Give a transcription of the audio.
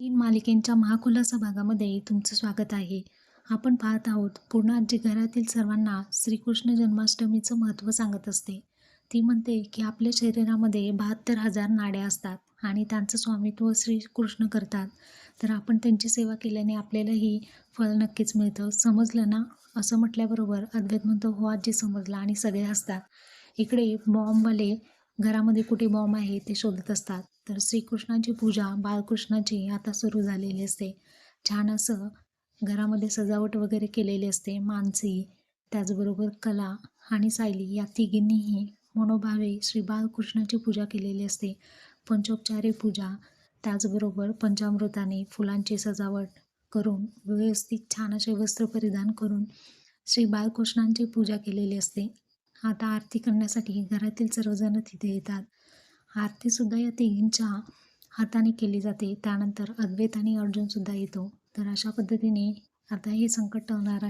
तीन मालिकेंच्या महाखुलासा भागामध्ये तुमचं स्वागत आहे. आपण पाहत आहोत पूर्ण आजी घरातील सर्वांना श्रीकृष्ण जन्माष्टमीचं महत्त्व सांगत असते. ती म्हणते की आपल्या शरीरामध्ये बहात्तर हजार नाड्या असतात आणि त्यांचं स्वामित्व श्रीकृष्ण करतात. तर आपण त्यांची सेवा केल्याने आपल्यालाही फळ नक्कीच मिळतं. समजलं ना? असं म्हटल्याबरोबर अद्वैत म्हणतो हो आजी समजला. आणि सगळे हसतात. इकडे बॉम्बवाले घरामध्ये कुठे बॉम्ब आहे ते शोधत असतात. तर श्रीकृष्णाची पूजा बाळकृष्णाची आता सुरू झालेली असते. छान असं घरामध्ये सजावट वगैरे केलेली असते. मानसी त्याचबरोबर कला आणि सायली या तिघींनीही मनोभावे श्री बाळकृष्णाची पूजा केलेली असते. पंचोपचारी पूजा त्याचबरोबर पंचामृताने फुलांची सजावट करून व्यवस्थित छान असे वस्त्र परिधान करून श्री बाळकृष्णांची पूजा केलेली असते. आता आरती करण्यासाठी घरातील सर्वजण तिथे येतात. आरतीसुद्धा या तिघींच्या हाताने केली जाते. त्यानंतर अद्वैत आणि अर्जुनसुद्धा येतो. तर अशा पद्धतीने आता हे संकट टळणार आहे.